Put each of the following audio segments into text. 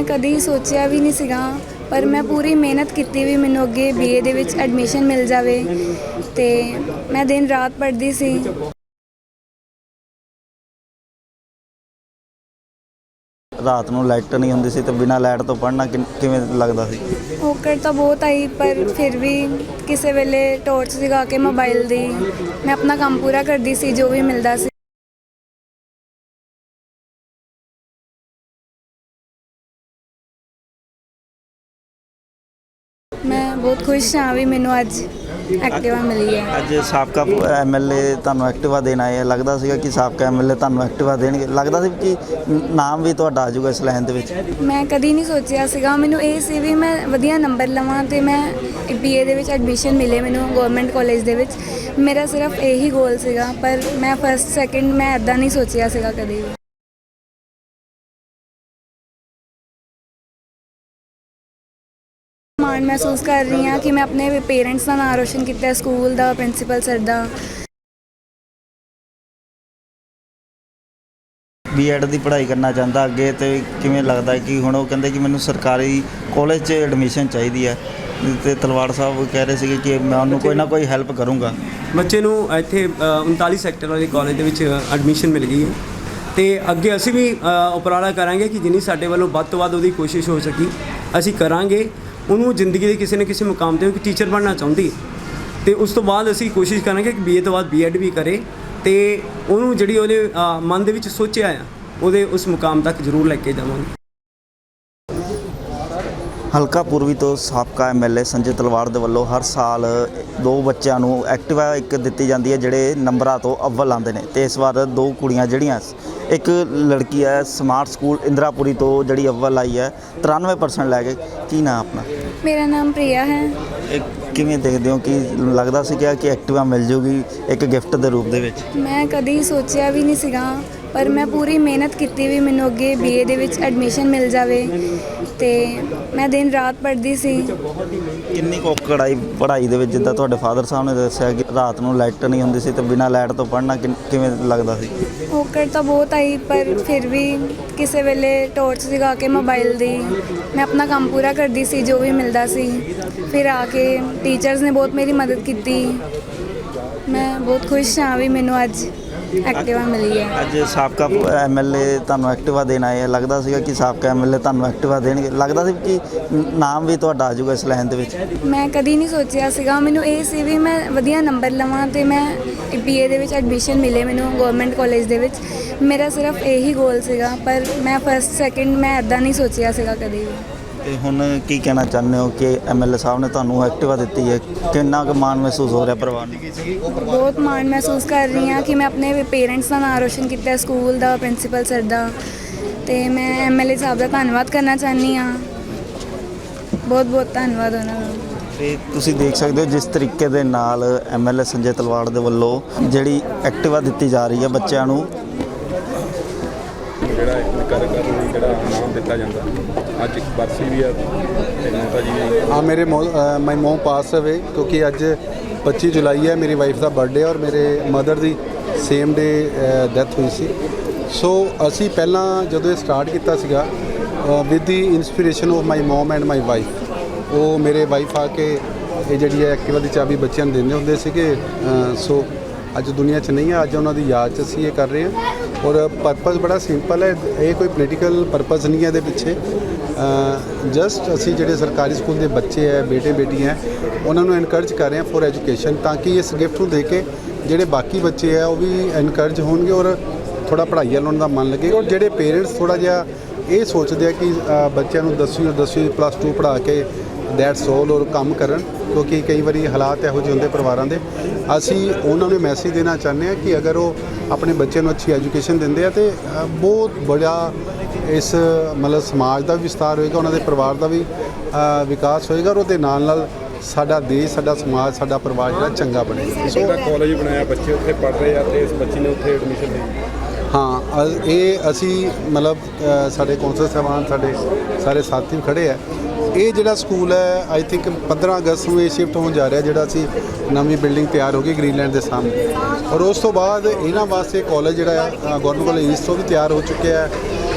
ਮੈਂ ਕਦੀ ਸੋਚਿਆ ਵੀ ਨਹੀਂ ਸੀਗਾ ਪਰ ਮੈਂ ਪੂਰੀ ਮਿਹਨਤ ਕੀਤੀ ਵੀ ਮੈਨੂੰ ਅੱਗੇ ਬੀਏ ਦੇ ਵਿੱਚ ਐਡਮਿਸ਼ਨ ਮਿਲ ਜਾਵੇ ਤੇ ਮੈਂ ਦਿਨ ਰਾਤ ਪੜ੍ਹਦੀ ਸੀ। ਰਾਤ ਨੂੰ ਲਾਈਟ ਨਹੀਂ ਹੁੰਦੀ ਸੀ ਤੇ ਬਿਨਾਂ ਲਾਈਟ ਤੋਂ ਪੜ੍ਹਨਾ ਕਿਵੇਂ ਲੱਗਦਾ ਸੀ? ਔਕੜ ਤਾਂ ਬਹੁਤ ਆਈ ਪਰ ਫਿਰ ਵੀ ਕਿਸੇ ਵੇਲੇ ਟੋਰਚ ਜਗਾ ਕੇ ਮੋਬਾਈਲ ਦੀ ਮੈਂ ਆਪਣਾ ਕੰਮ ਪੂਰਾ ਕਰਦੀ ਸੀ ਜੋ ਵੀ ਮਿਲਦਾ ਸੀ। ਬਹੁਤ ਖੁਸ਼ ਹਾਂ ਵੀ ਮੈਨੂੰ ਅੱਜ ਐਕਟਿਵਾ ਮਿਲੀ ਹੈ। ਅੱਜ ਸਾਬਕਾ ਐਮਐਲਏ ਤੁਹਾਨੂੰ ਐਕਟਿਵਾ ਦੇਣ ਆਏ ਆ। ਲੱਗਦਾ ਸੀਗਾ ਕਿ ਸਾਬਕਾ ਐਮਐਲਏ ਤੁਹਾਨੂੰ ਐਕਟਿਵਾ ਦੇਣਗੇ। ਲੱਗਦਾ ਸੀ ਕਿ ਨਾਮ ਵੀ ਤੁਹਾਡਾ ਆ ਜਾਊਗਾ ਇਸ ਲਾਈਨ ਦੇ ਵਿੱਚ। ਮੈਂ ਕਦੀ ਨਹੀਂ ਸੋਚਿਆ ਸੀਗਾ। ਮੈਨੂੰ ਇਹ ਸੀ ਵੀ ਮੈਂ ਵਧੀਆ ਨੰਬਰ ਲਵਾਂ ਤੇ ਮੈਂ ਬੀਏ ਦੇ ਵਿੱਚ ਐਡਮਿਸ਼ਨ ਮਿਲੇ ਮੈਨੂੰ ਗਵਰਨਮੈਂਟ ਕਾਲਜ ਦੇ ਵਿੱਚ। ਮੇਰਾ ਸਿਰਫ ਇਹੀ ਗੋਲ ਸੀਗਾ ਪਰ ਮੈਂ ਫਸਟ ਸੈਕਿੰਡ ਮੈਂ ਐਦਾਂ ਨਹੀਂ ਸੋਚਿਆ ਸੀਗਾ ਕਦੀ ਵੀ। ਮਾਣ ਮਹਿਸੂਸ ਕਰ ਰਹੀ ਹਾਂ ਕਿ ਮੈਂ ਆਪਣੇ ਪੇਰੈਂਟਸ ਦਾ ਨਾਮ ਰੋਸ਼ਨ ਕੀਤਾ ਸਕੂਲ ਦਾ ਪ੍ਰਿੰਸੀਪਲ ਸਰ ਦਾ। ਬੀਐਡ ਦੀ ਪੜ੍ਹਾਈ ਕਰਨਾ ਚਾਹੁੰਦਾ ਅੱਗੇ ਤੇ ਕਿਵੇਂ ਲੱਗਦਾ ਕਿ ਹੁਣ ਉਹ ਕਹਿੰਦੇ ਕਿ ਮੈਨੂੰ ਸਰਕਾਰੀ ਕਾਲਜ 'ਚ ਐਡਮਿਸ਼ਨ ਚਾਹੀਦੀ ਹੈ। ਤੇ ਤਲਵਾੜ ਸਾਹਿਬ ਕਹਿ ਰਹੇ ਸੀਗੇ ਕਿ ਮੈਂ ਉਹਨੂੰ ਕੋਈ ਨਾ ਕੋਈ ਹੈਲਪ ਕਰੂੰਗਾ। ਬੱਚੇ ਨੂੰ ਇੱਥੇ ਅ, 39 ਸੈਕਟਰ ਵਾਲੇ ਕਾਲਜ ਦੇ ਵਿੱਚ ਐਡਮਿਸ਼ਨ ਮਿਲ ਗਈ ਹੈ। ਤੇ ਅੱਗੇ ਅਸੀਂ ਵੀ ਉਪਰਾਲਾ ਕਰਾਂਗੇ ਕਿ ਜਿੰਨੀ ਸਾਡੇ ਵੱਲੋਂ ਵੱਧ ਤੋਂ ਵੱਧ ਉਹਦੀ ਕੋਸ਼ਿਸ਼ ਹੋ ਸਕੀ। ਅਸੀਂ ਕਰਾਂਗੇ। ਉਹਨੂੰ ਜ਼ਿੰਦਗੀ ਦੇ ਕਿਸੇ ਨਾ ਕਿਸੇ ਮੁਕਾਮ ਤੇ ਉਹ ਟੀਚਰ ਬਣਨਾ ਚਾਹੁੰਦੀ ਹੈ। ਤੇ ਉਸ ਤੋਂ ਬਾਅਦ ਅਸੀਂ ਕੋਸ਼ਿਸ਼ ਕਰਾਂਗੇ ਕਿ ਬੀਏ ਤੋਂ ਬਾਅਦ ਬੀਐਡ ਵੀ ਕਰੇ ਤੇ ਉਹਨੂੰ ਜਿਹੜੀ ਉਹਦੇ ਮਨ ਦੇ ਵਿੱਚ ਸੋਚਿਆ ਆ, ਉਹਦੇ ਉਸ ਮੁਕਾਮ ਤੱਕ ਜ਼ਰੂਰ ਲੈ ਕੇ ਜਾਵਾਂਗੇ। ਹਲਕਾ ਪੂਰਬੀ ਤੋਂ ਸਾਬਕਾ ਐਮਐਲਏ ਸੰਜੇ ਤਲਵਾੜ ਦੇ ਵੱਲੋਂ ਹਰ ਸਾਲ ਦੋ ਬੱਚਿਆਂ ਨੂੰ ਐਕਟਿਵਾ ਇੱਕ ਦਿੱਤੀ ਜਾਂਦੀ ਹੈ, ਜਿਹੜੇ ਨੰਬਰਾਂ ਤੋਂ ਅਵਲ ਆਉਂਦੇ ਨੇ। ਤੇ ਇਸ ਵਾਰ ਦੋ ਕੁੜੀਆਂ ਜਿਹੜੀਆਂ ਇੱਕ ਲੜਕੀ ਹੈ ਸਮਾਰਟ ਸਕੂਲ ਇੰਦਰਾਪੁਰੀ ਤੋਂ ਜਿਹੜੀ ਅਵਲ ਆਈ ਹੈ 93% ਲੈ ਕੇ ਕੀ ਨਾਮ ਆਪਣਾ? ਮੇਰਾ ਨਾਮ ਪ੍ਰਿਆ ਹੈ। ਇਹ ਕਿਵੇਂ ਦੇਖਦੇ ਹੋ? ਕਿ ਲੱਗਦਾ ਸੀ ਕਿ ਐਕਟਿਵਾ ਮਿਲ ਜੂਗੀ ਇੱਕ ਗਿਫਟ ਦੇ ਰੂਪ ਦੇ ਵਿੱਚ? ਮੈਂ ਕਦੀ ਸੋਚਿਆ ਵੀ ਨਹੀਂ ਸੀਗਾ ਪਰ ਮੈਂ ਪੂਰੀ ਮਿਹਨਤ ਕੀਤੀ ਵੀ ਮੈਨੂੰ ਅੱਗੇ ਬੀਏ ਦੇ ਵਿੱਚ ਐਡਮਿਸ਼ਨ ਮਿਲ ਜਾਵੇ ਤੇ ਮੈਂ ਦਿਨ ਰਾਤ ਪੜ੍ਹਦੀ ਸੀ। ਕਿੰਨੀ ਕੁ ਆਈ ਪੜ੍ਹਾਈ ਦੇ ਵਿੱਚ ਜਿੱਦਾਂ ਤੁਹਾਡੇ ਫਾਦਰ ਸਾਹਿਬ ਨੇ ਦੱਸਿਆ ਕਿ ਰਾਤ ਨੂੰ ਲਾਈਟ ਨਹੀਂ ਹੁੰਦੀ ਸੀ ਤੇ ਬਿਨਾਂ ਲਾਈਟ ਤੋਂ ਪੜ੍ਹਨਾ ਕਿੰਨ- ਕਿਵੇਂ ਲੱਗਦਾ ਸੀ? ਔਕੜ ਤਾਂ ਬਹੁਤ ਆਈ ਪਰ ਫਿਰ ਵੀ ਕਿਸੇ ਵੇਲੇ ਟੋਰਚ ਜਗਾ ਕੇ ਮੋਬਾਈਲ ਦੀ ਮੈਂ ਆਪਣਾ ਕੰਮ ਪੂਰਾ ਕਰਦੀ ਸੀ ਜੋ ਵੀ ਮਿਲਦਾ ਸੀ। ਫਿਰ ਆ ਕੇ ਟੀਚਰਸ ਨੇ ਬਹੁਤ ਮੇਰੀ ਮਦਦ ਕੀਤੀ। ਮੈਂ ਬਹੁਤ ਖੁਸ਼ ਹਾਂ ਵੀ ਮੈਨੂੰ ਅੱਜ ਐਕਟਿਵਾ ਮਿਲੀ ਹੈ। ਅੱਜ ਸਾਬਕਾ ਐਮਐਲਏ ਤੁਹਾਨੂੰ ਐਕਟਿਵਾ ਦੇਣ ਆਏ ਆ। ਲੱਗਦਾ ਸੀਗਾ ਕਿ ਸਾਬਕਾ ਐਮਐਲਏ ਤੁਹਾਨੂੰ ਐਕਟਿਵਾ ਦੇਣਗੇ। ਲੱਗਦਾ ਸੀ ਕਿ ਨਾਮ ਵੀ ਤੁਹਾਡਾ ਆ ਜਾਊਗਾ ਇਸ ਲਾਈਨ ਦੇ ਵਿੱਚ। ਮੈਂ ਕਦੀ ਨਹੀਂ ਸੋਚਿਆ ਸੀਗਾ। ਮੈਨੂੰ ਇਹ ਸੀ ਵੀ ਮੈਂ ਵਧੀਆ ਨੰਬਰ ਲਵਾਂ ਤੇ ਮੈਂ ਬੀਏ ਦੇ ਵਿੱਚ ਐਡਮਿਸ਼ਨ ਮਿਲੇ ਮੈਨੂੰ ਗਵਰਨਮੈਂਟ ਕਾਲਜ ਦੇ ਵਿੱਚ। ਮੇਰਾ ਸਿਰਫ ਇਹੀ ਗੋਲ ਸੀਗਾ ਪਰ ਮੈਂ ਫਸਟ ਸੈਕਿੰਡ ਮੈਂ ਐਦਾਂ ਨਹੀਂ ਸੋਚਿਆ ਸੀਗਾ ਕਦੀ ਵੀ। ਤੇ ਹੁਣ ਕੀ ਕਹਿਣਾ ਚਾਹੁੰਦੇ ਹੋ ਕਿ ਐਮਐਲਏ ਸਾਹਿਬ ਨੇ ਤੁਹਾਨੂੰ ਐਕਟਿਵਾ ਦਿੱਤੀ ਹੈ? ਕਿੰਨਾ ਕੁ ਮਾਣ ਮਹਿਸੂਸ ਹੋ ਰਿਹਾ ਪਰਿਵਾਰ ਨੂੰ? ਬਹੁਤ ਮਾਣ ਮਹਿਸੂਸ ਕਰ ਰਹੀ ਹਾਂ ਕਿ ਮੈਂ ਆਪਣੇ ਪੇਰੈਂਟਸ ਦਾ ਨਾਮ ਰੋਸ਼ਨ ਕੀਤਾ ਸਕੂਲ ਦਾ ਪ੍ਰਿੰਸੀਪਲ ਸਰ ਦਾ। ਤੇ ਮੈਂ ਐਮਐਲਏ ਸਾਹਿਬ ਦਾ ਧੰਨਵਾਦ ਕਰਨਾ ਚਾਹੁੰਦੀ ਹਾਂ। ਬਹੁਤ ਬਹੁਤ ਧੰਨਵਾਦ ਉਹਨਾਂ ਦਾ। ਤੇ ਤੁਸੀਂ ਦੇਖ ਸਕਦੇ ਹੋ ਜਿਸ ਤਰੀਕੇ ਦੇ ਨਾਲ ਐਮਐਲਏ ਸੰਜੇ ਤਲਵਾੜ ਦੇ ਵੱਲੋਂ ਜਿਹੜੀ ਐਕਟਿਵਾ ਦਿੱਤੀ ਜਾ ਰਹੀ ਹੈ ਬੱਚਿਆਂ ਨੂੰ ਜਿਹੜਾ ਇੱਕ ਕਰ ਕਰ ਲਈ ਜਿਹੜਾ ਨਾਮ ਦਿੱਤਾ ਜਾਂਦਾ, ਅੱਜ ਇੱਕ ਬਰਸੀ ਵੀ ਆ ਤੇ ਮਾਤਾ ਜੀ ਨੇ ਹਾਂ, ਮੇਰੇ ਮਾਈ ਮੋਮ ਪਾਸ ਅਵੇ ਕਿਉਂਕਿ ਅੱਜ 25 ਜੁਲਾਈ ਹੈ, ਮੇਰੀ ਵਾਈਫ ਦਾ ਬਰਥਡੇ ਔਰ ਮੇਰੇ ਮਦਰ ਦੀ ਸੇਮ ਡੇ ਡੈਥ ਹੋਈ ਸੀ। ਸੋ ਅਸੀਂ ਪਹਿਲਾਂ ਜਦੋਂ ਇਹ ਸਟਾਰਟ ਕੀਤਾ ਸੀਗਾ with the inspiration of my mum and my wife ਉਹ ਮੇਰੇ ਵਾਈਫ ਆ ਕੇ ਇਹ ਜਿਹੜੀ ਹੈ ਐਕਟਿਵਾ ਦੀ ਚਾਬੀ ਬੱਚਿਆਂ ਨੂੰ ਦਿੰਦੇ ਹੁੰਦੇ ਸੀਗੇ ਸੋ ਅੱਜ ਦੁਨੀਆ 'ਚ ਨਹੀਂ ਆ, ਅੱਜ ਉਹਨਾਂ ਦੀ ਯਾਦ 'ਚ ਅਸੀਂ ਇਹ ਕਰ ਰਹੇ ਹਾਂ। ਔਰ ਪਰਪਸ ਬੜਾ ਸਿੰਪਲ ਹੈ। ਇਹ ਕੋਈ ਪੋਲੀਟੀਕਲ ਪਰਪਸ ਨਹੀਂ ਹੈ ਇਹਦੇ ਪਿੱਛੇ। ਜਸਟ ਅਸੀਂ ਜਿਹੜੇ ਸਰਕਾਰੀ ਸਕੂਲ ਦੇ ਬੱਚੇ ਹੈ ਬੇਟੇ ਬੇਟੀਆਂ ਹੈ, ਉਹਨਾਂ ਨੂੰ ਐਨਕਰੇਜ ਕਰ ਰਹੇ ਹਾਂ ਫॉर ਐਜੂਕੇਸ਼ਨ ਤਾਂ ਕਿ ਇਸ ਗਿਫਟ ਨੂੰ ਦੇ ਕੇ ਜਿਹੜੇ ਬਾਕੀ ਬੱਚੇ ਹੈ ਉਹ ਵੀ ਐਨਕਰੇਜ ਹੋਣਗੇ ਔਰ ਥੋੜਾ ਪੜ੍ਹਾਈ ਵੱਲ ਉਹਨਾਂ ਦਾ ਮਨ ਲੱਗੇਗਾ ਔਰ ਜਿਹੜੇ ਪੇਰੈਂਟਸ ਥੋੜਾ ਜਿਹਾ ਇਹ ਸੋਚਦੇ ਆ ਕਿ ਬੱਚਿਆਂ ਨੂੰ 10ਵੀਂ ਔਰ 10ਵੀਂ ਪਲੱਸ 2 ਪੜ੍ਹਾ ਕੇ ਦੈਟਸ ਆਲ ਔਰ ਕੰਮ ਕਰਨ ਕਿਉਂਕਿ ਕਈ ਵਾਰੀ ਹਾਲਾਤ ਇਹੋ ਜਿਹੇ ਹੁੰਦੇ ਪਰਿਵਾਰਾਂ ਦੇ। ਅਸੀਂ ਉਹਨਾਂ ਨੂੰ ਮੈਸੇਜ ਦੇਣਾ ਚਾਹੁੰਦੇ ਹਾਂ ਕਿ ਅਗਰ ਉਹ ਆਪਣੇ ਬੱਚਿਆਂ ਨੂੰ ਅੱਛੀ ਐਜੂਕੇਸ਼ਨ ਦਿੰਦੇ ਆ ਤੇ ਬਹੁਤ ਬੜਾ ਇਸ ਮਤਲਬ ਸਮਾਜ ਦਾ ਵਿਸਤਾਰ ਹੋਏਗਾ ਉਹਨਾਂ ਦੇ ਪਰਿਵਾਰ ਦਾ ਵੀ ਵਿਕਾਸ ਹੋਏਗਾ ਔਰ ਉਹਦੇ ਨਾਲ ਨਾਲ ਸਾਡਾ ਦੇਸ਼ ਸਾਡਾ ਸਮਾਜ ਸਾਡਾ ਪਰਿਵਾਰ ਜਿਹੜਾ ਚੰਗਾ ਬਣੇਗਾ। ਸੋ ਕਾਲਜ ਬਣਾਇਆ ਬੱਚੇ ਉੱਥੇ ਪੜ੍ਹ ਰਹੇ ਆ ਤੇ ਇਸ ਬੱਚੀ ਨੇ ਉੱਥੇ ਐਡਮਿਸ਼ਨ ਲਈ ਹਾਂ ਇਹ ਅਸੀਂ ਮਤਲਬ ਸਾਡੇ ਕੌਂਸਲ ਸਾਹਿਬਾਨ ਸਾਡੇ ਸਾਰੇ ਸਾਥੀ ਖੜੇ ਆ। ਇਹ ਜਿਹੜਾ ਸਕੂਲ ਹੈ ਆਈ ਥਿੰਕ 15 ਅਗਸਤ ਨੂੰ ਇਹ ਸ਼ਿਫਟ ਹੋਣ ਜਾ ਰਿਹਾ, ਜਿਹੜਾ ਅਸੀਂ ਨਵੀਂ ਬਿਲਡਿੰਗ ਤਿਆਰ ਹੋ ਗਈ ਗ੍ਰੀਨਲੈਂਡ ਦੇ ਸਾਹਮਣੇ। ਔਰ ਉਸ ਤੋਂ ਬਾਅਦ ਇਹਨਾਂ ਵਾਸਤੇ ਕਾਲਜ ਜਿਹੜਾ ਹੈ ਗਵਰਨਮੈਂਟ ਕਾਲਜ ਈਸਟ ਤੋਂ ਵੀ ਤਿਆਰ ਹੋ ਚੁੱਕਿਆ ਹੈ।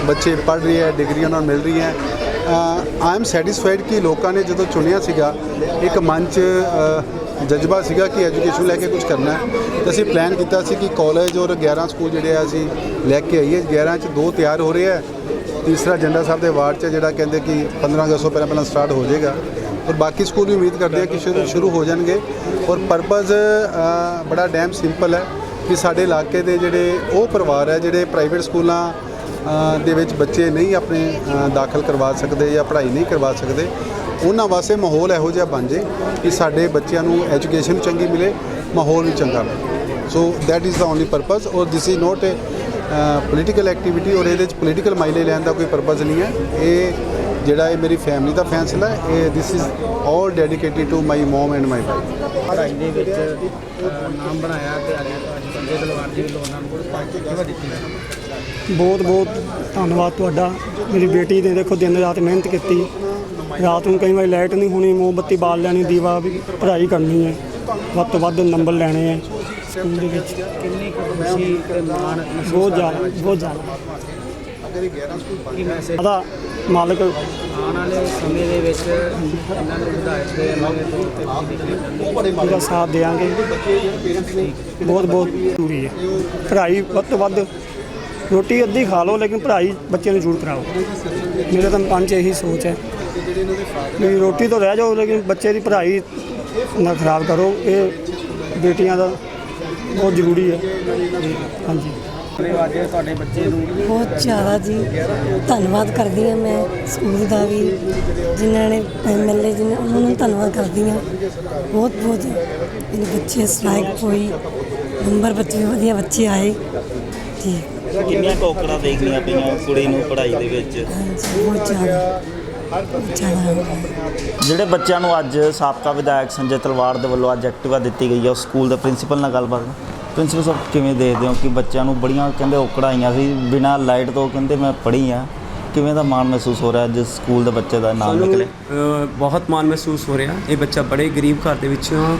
ਬੱਚੇ ਪੜ੍ਹ ਰਹੇ ਹੈ ਡਿਗਰੀਆਂ ਉਹਨਾਂ ਨੂੰ ਮਿਲ ਹੈ। ਆਈ ਐਮ ਸੈਟੀਸਫਾਈਡ ਕਿ ਲੋਕਾਂ ਨੇ ਜਦੋਂ ਚੁਣਿਆ ਸੀਗਾ, ਇੱਕ ਮਨ 'ਚ ਜਜ਼ਬਾ ਸੀਗਾ ਕਿ ਐਜੂਕੇਸ਼ਨ ਲੈ ਕੇ ਕੁਝ ਕਰਨਾ ਹੈ। ਤਾਂ ਅਸੀਂ ਪਲਾਨ ਕੀਤਾ ਸੀ ਕਿ ਕਾਲਜ ਔਰ 11 ਸਕੂਲ ਜਿਹੜੇ ਆ, ਅਸੀਂ ਲੈ ਕੇ ਆਈਏ। 11 'ਚ ਦੋ ਤਿਆਰ ਹੋ ਰਹੇ ਆ ਤੀਸਰਾ ਜੰਡਾ ਸਾਹਿਬ ਦੇ ਵਾਰਡ 'ਚ ਜਿਹੜਾ ਕਹਿੰਦੇ ਕਿ 15 ਅਗਸਤ ਤੋਂ ਪਹਿਲਾਂ ਪਹਿਲਾਂ ਸਟਾਰਟ ਹੋ ਜਾਏਗਾ। ਔਰ ਬਾਕੀ ਸਕੂਲ ਵੀ ਉਮੀਦ ਕਰਦੇ ਆ ਕਿ ਸ਼ੁਰੂ ਸ਼ੁਰੂ ਹੋ ਜਾਣਗੇ। ਔਰ ਪਰਪਸ ਬੜਾ ਡੈਮ ਸਿੰਪਲ ਹੈ ਕਿ ਸਾਡੇ ਇਲਾਕੇ ਦੇ ਜਿਹੜੇ ਉਹ ਪਰਿਵਾਰ ਹੈ, ਜਿਹੜੇ ਪ੍ਰਾਈਵੇਟ ਸਕੂਲਾਂ ਦੇ ਵਿੱਚ ਬੱਚੇ ਨਹੀਂ ਆਪਣੇ ਦਾਖਲ ਕਰਵਾ ਸਕਦੇ ਜਾਂ ਪੜ੍ਹਾਈ ਨਹੀਂ ਕਰਵਾ ਸਕਦੇ, ਉਹਨਾਂ ਵਾਸਤੇ ਮਾਹੌਲ ਇਹੋ ਜਿਹਾ ਬਣ ਜੇ ਕਿ ਸਾਡੇ ਬੱਚਿਆਂ ਨੂੰ ਐਜੂਕੇਸ਼ਨ ਚੰਗੀ ਮਿਲੇ, ਮਾਹੌਲ ਵੀ ਚੰਗਾ ਮਿਲੇ। So that is the only purpose ਔਰ this is not a political activity ਔਰ ਇਹਦੇ ਵਿੱਚ ਪੋਲੀਟੀਕਲ ਮਾਈਲੇ ਲੈਣ ਦਾ ਕੋਈ ਪਰਪਸ ਨਹੀਂ ਹੈ। ਇਹ ਜਿਹੜਾ ਇਹ ਮੇਰੀ ਫੈਮਿਲੀ ਦਾ ਫੈਸਲਾ ਹੈ ਇਹ this is all dedicated to my mum and my wife ਪੜ੍ਹਾਈ ਦੇ ਵਿੱਚ ਅ, ਨਾਮ ਬਣਾਇਆ ਤੇ ਅੱਜ ਸੰਜੇ ਤਲਵਾਰ ਜੀ ਵੱਲੋਂ ਉਹਨਾਂ ਨੂੰ ਕਿਵੇਂ ਦਿੱਤੀ? ਹੈ ਬਹੁਤ ਬਹੁਤ ਧੰਨਵਾਦ ਤੁਹਾਡਾ। ਮੇਰੀ ਬੇਟੀ ਨੇ ਦੇਖੋ ਦਿਨ ਰਾਤ ਮਿਹਨਤ ਕੀਤੀ। ਰਾਤ ਨੂੰ ਕਈ ਵਾਰੀ ਲਾਈਟ ਨਹੀਂ ਹੋਣੀ ਮੋਮਬੱਤੀ ਬਾਲ ਲੈਣੀ ਦੀਵਾ ਵੀ ਪੜ੍ਹਾਈ ਕਰਨੀ ਹੈ। ਵੱਧ ਤੋਂ ਵੱਧ ਨੰਬਰ ਲੈਣੇ ਹੈ। ਸਕੂਲ ਦੇ ਵਿੱਚ ਕਿੰਨੀ ਕੁ ਖੁਸ਼ੀ ਤੇ ਮਾਣ ਮਹਿਸੂਸ ਬਹੁਤ ਜ਼ਿਆਦਾ ਰਹੇ ਹੋ? ਬਹੁਤ ਜ਼ਿਆਦਾ। ਕੀ ਮੈਸੇਜ? ਆਦਾ ਮਾਲਕ। ਆਉਣ ਵਾਲੇ ਸਮੇਂ ਦੇ ਵਿੱਚ ਇਹਨਾਂ ਨੂੰ ਵਿਧਾਇਕ ਦੇ ਐਮਐਲਏ ਤੋਂ ਤੇ ਪੋਲੀਟੀਕਲ ਪੂਰਾ ਸਾਥ ਦੇਵਾਂਗੇ। ਬਹੁਤ ਬਹੁਤ ਜ਼ਰੂਰੀ ਹੈ। ਪੜ੍ਹਾਈ ਵੱਧ ਤੋਂ ਵੱਧ ਰੋਟੀ ਅੱਧੀ ਖਾ ਲਓ ਲੇਕਿਨ ਪੜ੍ਹਾਈ ਬੱਚੇ ਨੂੰ ਜ਼ਰੂਰ ਕਰਾਓ। ਮੇਰੇ ਤਾਂ ਮਨ 'ਚ ਇਹੀ ਸੋਚ ਹੈ। ਵੀ ਰੋਟੀ ਤੋਂ ਰਹਿ ਜਾਓ ਲੇਕਿਨ ਬੱਚੇ ਦੀ ਪੜ੍ਹਾਈ ਨਾ ਖਰਾਬ ਕਰੋ। ਇਹ ਬੇਟੀਆਂ ਦਾ ਬਹੁਤ ਜ਼ਰੂਰੀ ਹੈ। ਹਾਂਜੀ। ਅੱਜ ਤੁਹਾਡੇ ਬੱਚੇ ਨੂੰ ਬਹੁਤ ਜ਼ਿਆਦਾ ਜੀ ਧੰਨਵਾਦ ਕਰਦੀ ਹਾਂ ਮੈਂ ਸਕੂਲ ਦਾ ਵੀ ਜਿਨ੍ਹਾਂ ਨੇ ਐਮਐਲਏ ਜਿਨ੍ਹਾਂ ਉਹਨਾਂ ਨੂੰ ਧੰਨਵਾਦ ਕਰਦੀ ਹਾਂ। ਬਹੁਤ ਬਹੁਤ ਮੇਰੇ ਬੱਚੇ ਸਲਾਇਕ ਹੋਈ ਨੰਬਰ ਬੱਚੇ ਵਧੀਆ ਬੱਚੇ ਆਏ। ਠੀਕ। ਕਿੰਨੀਆਂ ਕੋਕੜਾਂ ਦੇਖਣੀਆਂ ਪਈਆਂ ਕੁੜੀ ਨੂੰ ਪੜ੍ਹਾਈ ਦੇ ਵਿੱਚ? ਹਾਂਜੀ ਬਹੁਤ ਜ਼ਿਆਦਾ ਬਹੁਤ ਜ਼ਿਆਦਾ। ਜਿਹੜੇ ਬੱਚਿਆਂ ਨੂੰ ਅੱਜ ਸਾਬਕਾ ਵਿਧਾਇਕ ਸੰਜੇ ਤਲਵਾਰ ਦੇ ਵੱਲੋਂ ਅੱਜ ਐਕਟਿਵਾ ਦਿੱਤੀ ਗਈ ਹੈ ਉਸ ਸਕੂਲ ਦੇ ਪ੍ਰਿੰਸੀਪਲ ਨਾਲ ਗੱਲਬਾਤ ਪ੍ਰਿੰਸੀਪਲ ਸਾਹਿਬ ਕਿਵੇਂ ਦੇਖਦੇ ਹੋ ਕਿ ਬੱਚਿਆਂ ਨੂੰ ਬੜੀਆਂ ਕਹਿੰਦੇ ਔਕੜਾਂ ਆਈਆਂ ਸੀ ਬਿਨਾਂ ਲਾਈਟ ਤੋਂ ਕਹਿੰਦੇ ਮੈਂ ਪੜ੍ਹੀ ਆ ਕਿਵੇਂ ਦਾ ਮਾਣ ਮਹਿਸੂਸ ਹੋ ਰਿਹਾ ਜਿਸ ਸਕੂਲ ਦੇ ਬੱਚੇ ਦਾ ਨਾਮ ਨਿਕਲੇ? ਬਹੁਤ ਮਾਣ ਮਹਿਸੂਸ ਹੋ ਰਿਹਾ। ਇਹ ਬੱਚਾ ਬੜੇ ਗਰੀਬ ਘਰ ਦੇ ਵਿੱਚੋਂ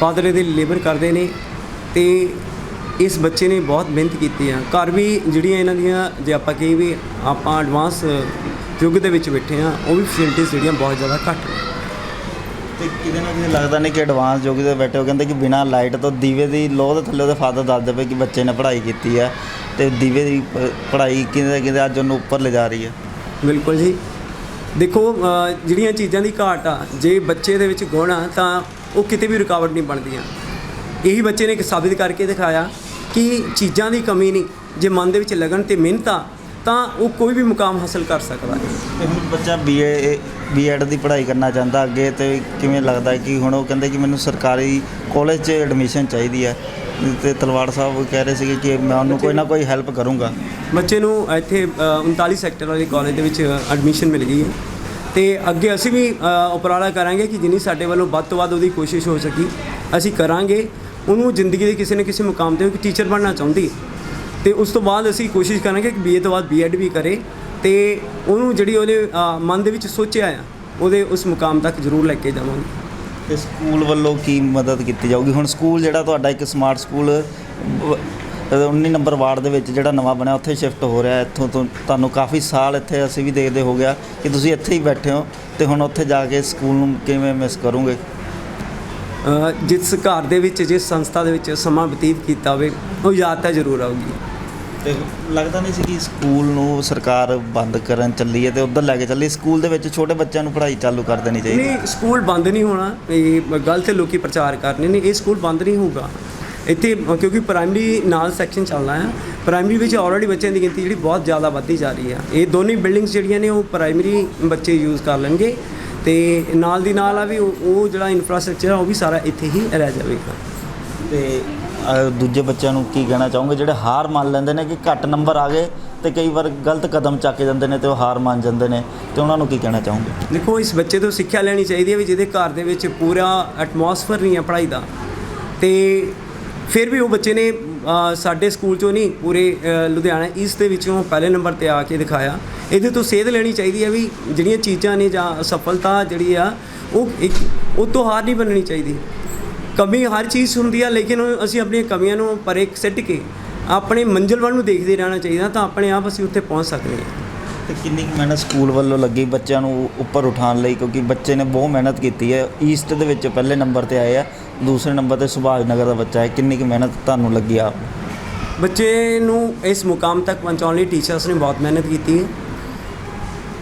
ਫਾਦਰ ਇਹਦੇ ਲੇਬਰ ਕਰਦੇ ਨੇ ਤੇ ਇਸ ਬੱਚੇ ਨੇ ਬਹੁਤ ਮਿਹਨਤ ਕੀਤੀ ਆ। ਘਰ ਵੀ ਜਿਹੜੀਆਂ ਇਹਨਾਂ ਦੀਆਂ ਜੇ ਆਪਾਂ ਕਹੀ ਵੀ ਆਪਾਂ ਐਡਵਾਂਸ ਯੁੱਗ ਦੇ ਵਿੱਚ ਬੈਠੇ ਆ ਉਹ ਵੀ ਫੈਸਿਲਿਟੀਆਂ ਜਿਹੜੀਆਂ ਬਹੁਤ ਜ਼ਿਆਦਾ ਘੱਟ ਨੇ। ਤੇ ਕਿਤੇ ਨਾ ਕਿਤੇ ਲੱਗਦਾ ਨਹੀਂ ਕਿ ਐਡਵਾਂਸ ਯੁੱਗ ਦੇ ਬੈਠੇ ਹੋ ਕਹਿੰਦੇ ਕਿ ਬਿਨਾਂ ਲਾਈਟ ਤੋਂ ਦੀਵੇ ਦੀ ਲੋਹ ਦੇ ਥੱਲੇ ਉਹਦੇ ਫਾਦਰ ਦੱਸਦੇ ਪਏ ਕਿ ਬੱਚੇ ਨੇ ਪੜ੍ਹਾਈ ਕੀਤੀ ਹੈ ਤੇ ਦੀਵੇ ਦੀ ਪੜ੍ਹਾਈ ਕਿਤੇ ਕਿਤੇ ਅੱਜ ਉਹਨੂੰ ਉੱਪਰ ਲਿਜਾ ਰਹੀ ਹੈ ਬਿਲਕੁਲ ਜੀ। ਦੇਖੋ ਜਿਹੜੀਆਂ ਚੀਜ਼ਾਂ ਦੀ ਘਾਟ ਆ ਜੇ ਬੱਚੇ ਦੇ ਵਿੱਚ ਗੁਣ ਆ ਤਾਂ ਉਹ ਕਿਤੇ ਵੀ ਰੁਕਾਵਟ ਨਹੀਂ ਬਣਦੀਆਂ। ਇਹੀ ਬੱਚੇ ਨੇ ਇੱਕ ਸਾਬਿਤ ਕਰਕੇ ਦਿਖਾਇਆ ਕਿ ਚੀਜ਼ਾਂ ਦੀ ਕਮੀ ਨਹੀਂ। ਜੇ ਮਨ ਦੇ ਵਿੱਚ ਲਗਨ ਤੇ ਮਿਹਨਤ ਆ ਤਾਂ ਉਹ ਕੋਈ ਵੀ ਮੁਕਾਮ ਹਾਸਲ ਕਰ ਸਕਦਾ ਹੈ। ਤੇ ਹੁਣ ਬੱਚਾ ਬੀਏ ਬੀਐਡ ਦੀ ਪੜ੍ਹਾਈ ਕਰਨਾ ਚਾਹੁੰਦਾ ਅੱਗੇ ਤੇ ਕਿਵੇਂ ਲੱਗਦਾ ਕਿ ਹੁਣ ਉਹ ਕਹਿੰਦੇ ਕਿ ਮੈਨੂੰ ਸਰਕਾਰੀ ਕਾਲਜ 'ਚ ਐਡਮਿਸ਼ਨ ਚਾਹੀਦੀ ਹੈ। ਤੇ ਤਲਵਾੜ ਸਾਹਿਬ ਕਹਿ ਰਹੇ ਸੀਗੇ ਕਿ ਮੈਂ ਉਹਨੂੰ ਕੋਈ ਨਾ ਕੋਈ ਹੈਲਪ ਕਰੂੰਗਾ। ਬੱਚੇ ਨੂੰ ਇੱਥੇ ਅ, 39 ਸੈਕਟਰ ਵਾਲੇ ਕਾਲਜ ਦੇ ਵਿੱਚ ਐਡਮਿਸ਼ਨ ਮਿਲ ਗਈ ਹੈ। ਤੇ ਅੱਗੇ ਅਸੀਂ ਵੀ ਉਪਰਾਲਾ ਕਰਾਂਗੇ ਕਿ ਜਿੰਨੀ ਸਾਡੇ ਵੱਲੋਂ ਵੱਧ ਤੋਂ ਵੱਧ ਉਹਦੀ ਕੋਸ਼ਿਸ਼ ਹੋ ਸਕੀ ਅਸੀਂ ਕਰਾਂਗੇ। ਉਹਨੂੰ ਜ਼ਿੰਦਗੀ ਦੇ ਕਿਸੇ ਨਾ ਕਿਸੇ ਮੁਕਾਮ ਤੇ ਉਹ ਟੀਚਰ ਬਣਨਾ ਚਾਹੁੰਦੀ ਤੇ ਉਸ ਤੋਂ ਬਾਅਦ ਅਸੀਂ ਕੋਸ਼ਿਸ਼ ਕਰਾਂਗੇ ਕਿ ਬੀਏ ਤੋਂ ਬਾਅਦ ਬੀਐਡ ਵੀ ਕਰੇ ਤੇ ਉਹਨੂੰ ਜਿਹੜੀ ਉਹਨੇ ਮਨ ਦੇ ਵਿੱਚ ਸੋਚਿਆ ਆ ਉਹਦੇ ਉਸ ਮੁਕਾਮ ਤੱਕ ਜ਼ਰੂਰ ਲੈ ਕੇ ਜਾਵਾਂਗੇ। ਤੇ ਸਕੂਲ ਵੱਲੋਂ ਕੀ ਮਦਦ ਕੀਤੀ ਜਾਊਗੀ? ਹੁਣ ਸਕੂਲ ਜਿਹੜਾ ਤੁਹਾਡਾ ਇੱਕ ਸਮਾਰਟ ਸਕੂਲ ਵ- 19 ਨੰਬਰ ਵਾਰਡ ਦੇ ਵਿੱਚ ਜਿਹੜਾ ਨਵਾਂ ਬਣਿਆ ਉੱਥੇ ਸ਼ਿਫਟ ਹੋ ਰਿਹਾ ਇੱਥੋਂ ਤੋਂ ਤੁਹਾਨੂੰ ਕਾਫੀ ਸਾਲ ਇੱਥੇ ਅਸੀਂ ਵੀ ਦੇਖਦੇ ਹੋ ਗਿਆ ਕਿ ਤੁਸੀਂ ਇੱਥੇ ਹੀ ਬੈਠੇ ਹੋ ਤੇ ਹੁਣ ਉੱਥੇ ਜਾ ਕੇ ਸਕੂਲ ਨੂੰ ਕਿਵੇਂ ਮਿਸ ਕਰੋਗੇ? ਜਿਸ ਘਰ ਦੇ ਵਿੱਚ ਜਿਸ ਸੰਸਥਾ ਦੇ ਵਿੱਚ ਸਮਾਂ ਬਤੀਤ ਕੀਤਾ ਹੋਵੇ ਉਹ ਯਾਦ ਤਾਂ ਜ਼ਰੂਰ ਆਊਗੀ। ਤੇ ਲੱਗਦਾ ਨਹੀਂ ਸੀ ਕਿ ਸਕੂਲ ਨੂੰ ਸਰਕਾਰ ਬੰਦ ਕਰਨ ਚੱਲੀ ਹੈ ਤੇ ਉਧਰ ਲੈ ਕੇ ਚੱਲੀ। ਸਕੂਲ ਦੇ ਵਿੱਚ ਛੋਟੇ ਬੱਚਿਆਂ ਨੂੰ ਪੜ੍ਹਾਈ ਚਾਲੂ ਕਰ ਦੇਣੀ ਚਾਹੀਦੀ ਨਹੀਂ ਸਕੂਲ ਬੰਦ ਨਹੀਂ ਹੋਣਾ। ਇਹ ਗਲਤ ਲੋਕੀ ਪ੍ਰਚਾਰ ਕਰਨੇ ਨੇ। ਇਹ ਸਕੂਲ ਬੰਦ ਨਹੀਂ ਹੋਊਗਾ। ਇੱਥੇ ਕਿਉਂਕਿ ਪ੍ਰਾਇਮਰੀ ਨਾਲ ਸੈਕਸ਼ਨ ਚੱਲਦਾ ਹੈ। ਪ੍ਰਾਇਮਰੀ ਵਿੱਚ ਆਲਰੇਡੀ ਬੱਚਿਆਂ ਦੀ ਗਿਣਤੀ ਜਿਹੜੀ ਬਹੁਤ ਜ਼ਿਆਦਾ ਵੱਧਦੀ ਜਾ ਰਹੀ ਆ ਇਹ ਦੋਨੇ ਬਿਲਡਿੰਗਸ ਜਿਹੜੀਆਂ ਨੇ ਉਹ ਪ੍ਰਾਇਮਰੀ ਬੱਚੇ ਯੂਜ਼ ਕਰ ਲੈਣਗੇ। ਤੇ ਨਾਲ ਦੀ ਨਾਲ ਆ ਵੀ ਉਹ ਜਿਹੜਾ ਇਨਫਰਾਸਟ੍ਰਕਚਰ ਆ ਉਹ ਵੀ ਸਾਰਾ ਇੱਥੇ ਹੀ ਰਹਿ ਜਾਵੇਗਾ। ਤੇ ਦੂਜੇ ਬੱਚਿਆਂ ਨੂੰ ਕੀ ਕਹਿਣਾ ਚਾਹੋਗੇ? ਜਿਹੜੇ ਹਾਰ ਮੰਨ ਲੈਂਦੇ ਨੇ ਕਿ ਘੱਟ ਨੰਬਰ ਆ ਗਏ ਤੇ ਕਈ ਵਾਰ ਗਲਤ ਕਦਮ ਚੱਕ ਜਾਂਦੇ ਨੇ ਤੇ ਉਹ ਹਾਰ ਮੰਨ ਜਾਂਦੇ ਨੇ। ਤੇ ਉਹਨਾਂ ਨੂੰ ਕੀ ਕਹਿਣਾ ਚਾਹੋਗੇ? ਦੇਖੋ, ਇਸ ਬੱਚੇ ਤੋਂ ਸਿੱਖਿਆ ਲੈਣੀ ਚਾਹੀਦੀ ਹੈ ਵੀ ਜਿਹਦੇ ਘਰ ਦੇ ਵਿੱਚ ਪੂਰਾ ਐਟਮੋਸਫੇਅਰ ਨਹੀਂ ਹੈ ਪੜ੍ਹਾਈ ਦਾ। ਤੇ ਫਿਰ ਵੀ ਉਹ ਬੱਚੇ ਨੇ ਸਾਡੇ ਸਕੂਲ ਚੋਂ ਨਹੀਂ, ਪੂਰੇ ਲੁਧਿਆਣਾ ਈਸਟ ਦੇ ਵਿੱਚੋਂ ਪਹਿਲੇ ਨੰਬਰ ਤੇ ਆ ਕੇ ਦਿਖਾਇਆ। ਇਹਦੇ ਤੋਂ ਸੇਧ ਲੈਣੀ ਚਾਹੀਦੀ ਹੈ ਵੀ ਜਿਹੜੀਆਂ ਚੀਜ਼ਾਂ ਨੇ ਜਾਂ ਸਫਲਤਾ ਜਿਹੜੀ ਆ, ਉਹ ਇੱਕ ਉਹ ਤੋਂ ਹਾਰ ਨਹੀਂ ਮੰਨਣੀ ਚਾਹੀਦੀ। ਕਮੀ ਹਰ ਚੀਜ਼ ਹੁੰਦੀ ਆ ਲੇਕਿਨ ਅਸੀਂ ਆਪਣੀਆਂ ਕਮੀਆਂ ਨੂੰ ਪਰੇ ਸਿੱਟ ਕੇ ਆਪਣੇ ਮੰਜ਼ਿਲ ਵੱਲ ਨੂੰ ਦੇਖਦੇ ਰਹਿਣਾ ਚਾਹੀਦਾ ਤਾਂ ਆਪਣੇ ਆਪ ਅਸੀਂ ਉੱਥੇ ਪਹੁੰਚ ਸਕਦੇ ਹਾਂ। ਤੇ ਕਿੰਨੀ ਕੁ ਮਿਹਨਤ ਸਕੂਲ ਵੱਲੋਂ ਲੱਗੀ ਬੱਚਿਆਂ ਨੂੰ ਉੱਪਰ ਉਠਾਉਣ ਲਈ? ਕਿਉਂਕਿ ਬੱਚੇ ਨੇ ਬਹੁਤ ਮਿਹਨਤ ਕੀਤੀ ਹੈ। ਈਸਟ ਦੇ ਵਿੱਚ ਪਹਿਲੇ ਨੰਬਰ ਤੇ ਆਏ ਆ ਦੂਸਰੇ ਨੰਬਰ ਤੇ ਸੁਭਾਸ਼ ਨਗਰ ਦਾ ਬੱਚਾ ਹੈ। ਕਿੰਨੀ ਕੁ ਮਿਹਨਤ ਤੁਹਾਨੂੰ ਲੱਗੀ ਆਪ ਬੱਚੇ ਨੂੰ ਇਸ ਮੁਕਾਮ ਤੱਕ ਪਹੁੰਚਾਉਣ ਲਈ ਟੀਚਰਸ ਨੇ ਬਹੁਤ ਮਿਹਨਤ ਕੀਤੀ ਹੈ।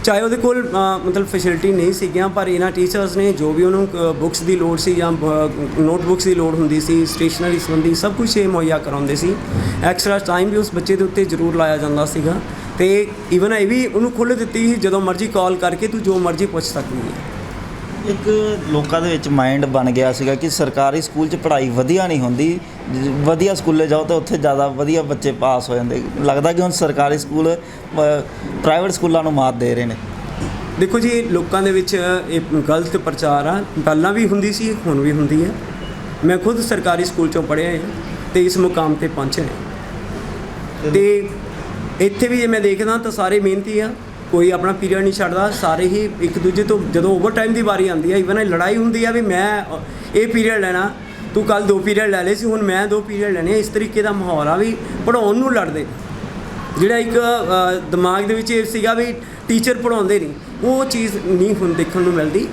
ਚਾਹੇ ਉਹਦੇ ਕੋਲ ਮਤਲਬ ਫੈਸਿਲਿਟੀ ਨਹੀਂ ਸੀਗੀਆਂ, ਪਰ ਇਹਨਾਂ ਟੀਚਰਸ ਨੇ ਜੋ ਵੀ ਉਹਨੂੰ ਬੁੱਕਸ ਦੀ ਲੋੜ ਸੀ ਜਾਂ ਨੋਟਬੁੱਕਸ ਦੀ ਲੋੜ ਹੁੰਦੀ ਸੀ ਸਟੇਸ਼ਨਰੀ ਸੰਬੰਧੀ ਸਭ ਕੁਝ ਇਹ ਮੁਹੱਈਆ ਕਰਾਉਂਦੇ ਸੀ। ਐਕਸਟਰਾ ਟਾਈਮ ਵੀ ਉਸ ਬੱਚੇ ਦੇ ਉੱਤੇ ਜ਼ਰੂਰ ਲਾਇਆ ਜਾਂਦਾ ਸੀਗਾ। ਤੇ ਈਵਨ ਇਹ ਵੀ ਉਹਨੂੰ ਖੁੱਲ੍ਹ ਦਿੱਤੀ ਸੀ, ਜਦੋਂ ਮਰਜ਼ੀ ਕਾਲ ਕਰਕੇ ਤੂੰ ਜੋ ਮਰਜ਼ੀ ਪੁੱਛ ਸਕਦੀ ਹੈ। ਇੱਕ ਲੋਕਾਂ ਦੇ ਵਿੱਚ ਮਾਈਂਡ ਬਣ ਗਿਆ ਸੀਗਾ ਕਿ ਸਰਕਾਰੀ ਸਕੂਲ 'ਚ ਪੜ੍ਹਾਈ ਵਧੀਆ ਨਹੀਂ ਹੁੰਦੀ ਵਧੀਆ ਸਕੂਲੇ ਜਾਓ ਤਾਂ ਉੱਥੇ ਜ਼ਿਆਦਾ ਵਧੀਆ ਬੱਚੇ ਪਾਸ ਹੋ ਜਾਂਦੇ। ਲੱਗਦਾ ਕਿ ਹੁਣ ਸਰਕਾਰੀ ਸਕੂਲ ਪ੍ਰਾਈਵੇਟ ਸਕੂਲਾਂ ਨੂੰ ਮਾਤ ਦੇ ਰਹੇ ਨੇ। ਦੇਖੋ ਜੀ ਲੋਕਾਂ ਦੇ ਵਿੱਚ ਇਹ ਗਲਤ ਪ੍ਰਚਾਰ ਆ। ਪਹਿਲਾਂ ਵੀ ਹੁੰਦੀ ਸੀ ਹੁਣ ਵੀ ਹੁੰਦੀ ਹੈ। ਮੈਂ ਖੁਦ ਸਰਕਾਰੀ ਸਕੂਲ ਚੋਂ ਪੜ੍ਹਿਆ ਹਾਂ ਤੇ ਇਸ ਮੁਕਾਮ ਤੇ ਪਹੁੰਚੇ ਹਾਂ। ਤੇ ਇੱਥੇ ਵੀ ਜੇ ਮੈਂ ਦੇਖਦਾ ਤਾਂ ਸਾਰੇ ਮਿਹਨਤੀ ਆ। ਕੋਈ ਆਪਣਾ ਪੀਰੀਅਡ ਨਹੀਂ ਛੱਡਦਾ, ਸਾਰੇ ਹੀ ਇੱਕ ਦੂਜੇ ਤੋਂ ਜਦੋਂ ਓਵਰ ਟਾਈਮ ਦੀ ਵਾਰੀ ਆਉਂਦੀ ਹੈ ਇਵਨ ਇਹ ਲੜਾਈ ਹੁੰਦੀ ਆ ਵੀ ਮੈਂ ਇਹ ਪੀਰੀਅਡ ਲੈਣਾ, ਤੂੰ ਕੱਲ ਦੋ ਪੀਰੀਅਡ ਲੈ ਲਏ ਸੀ, ਹੁਣ ਮੈਂ ਦੋ ਪੀਰੀਅਡ ਲੈਣੇ ਇਸ ਤਰੀਕੇ ਦਾ ਮਾਹੌਲ ਆ ਵੀ ਪੜਾਉਣ ਨੂੰ ਲੜਦੇ। ਜਿਹੜਾ ਇੱਕ ਦਿਮਾਗ ਦੇ ਵਿੱਚ ਇਹ ਸੀਗਾ ਵੀ ਟੀਚਰ ਪੜਾਉਂਦੇ ਨਹੀਂ, ਉਹ ਚੀਜ਼ ਨਹੀਂ ਹੁਣ ਦੇਖਣ ਨੂੰ ਮਿਲਦੀ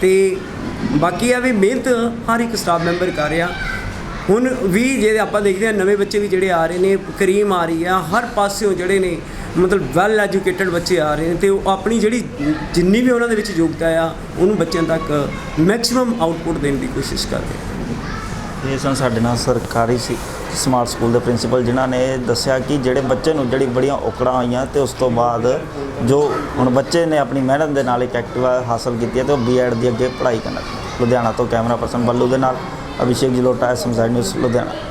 ਤੇ ਬਾਕੀ ਆ ਵੀ ਮਿਹਨਤ ਹਰ ਇੱਕ ਸਟਾਫ ਮੈਂਬਰ ਕਰ ਰਿਹਾ। ਹੁਣ ਵੀ ਜੇ ਆਪਾਂ ਦੇਖਦੇ ਹਾਂ, ਨਵੇਂ ਬੱਚੇ ਵੀ ਜਿਹੜੇ ਆ ਰਹੇ ਨੇ, ਕਰੀਮ ਆ ਰਹੀ ਆ, ਹਰ ਪਾਸਿਓਂ ਜਿਹੜੇ ਨੇ, ਮਤਲਬ ਵੈਲ ਐਜੂਕੇਟਡ ਬੱਚੇ ਆ ਰਹੇ ਨੇ ਤੇ ਉਹ ਆਪਣੀ ਜਿਹੜੀ ਜਿੰਨੀ ਵੀ ਉਹਨਾਂ ਦੇ ਵਿੱਚ ਯੋਗਤਾ ਆ, ਉਹਨੂੰ ਬੱਚਿਆਂ ਤੱਕ ਮੈਕਸਿਮਮ ਆਊਟਪੁੱਟ ਦੇਣ ਦੀ ਕੋਸ਼ਿਸ਼ ਕਰਦੇ ਇਹ ਸਨ ਸਾਡੇ ਨਾਲ ਸਰਕਾਰੀ ਸੀ ਸਮਾਰਟ ਸਕੂਲ ਦੇ ਪ੍ਰਿੰਸੀਪਲ ਜਿਨ੍ਹਾਂ ਨੇ ਦੱਸਿਆ ਕਿ ਜਿਹੜੇ ਬੱਚੇ ਨੂੰ ਜਿਹੜੀ ਬੜੀਆਂ ਔਕੜਾਂ ਆਈਆਂ ਤੇ ਉਸ ਤੋਂ ਬਾਅਦ ਜੋ ਹੁਣ ਬੱਚੇ ਨੇ ਆਪਣੀ ਮਿਹਨਤ ਦੇ ਨਾਲ ਇੱਕ ਐਕਟਿਵਾ ਹਾਸਲ ਕੀਤੀ ਹੈ ਤੇ ਉਹ ਬੀਐਡ ਦੀ ਅੱਗੇ ਪੜ੍ਹਾਈ ਕਰਨਾ ਲੁਧਿਆਣਾ ਤੋਂ ਕੈਮਰਾ ਪਰਸਨ ਬੱਲੂ ਦੇ ਨਾਲ। Abhishek Jalota SM news Ludhiana.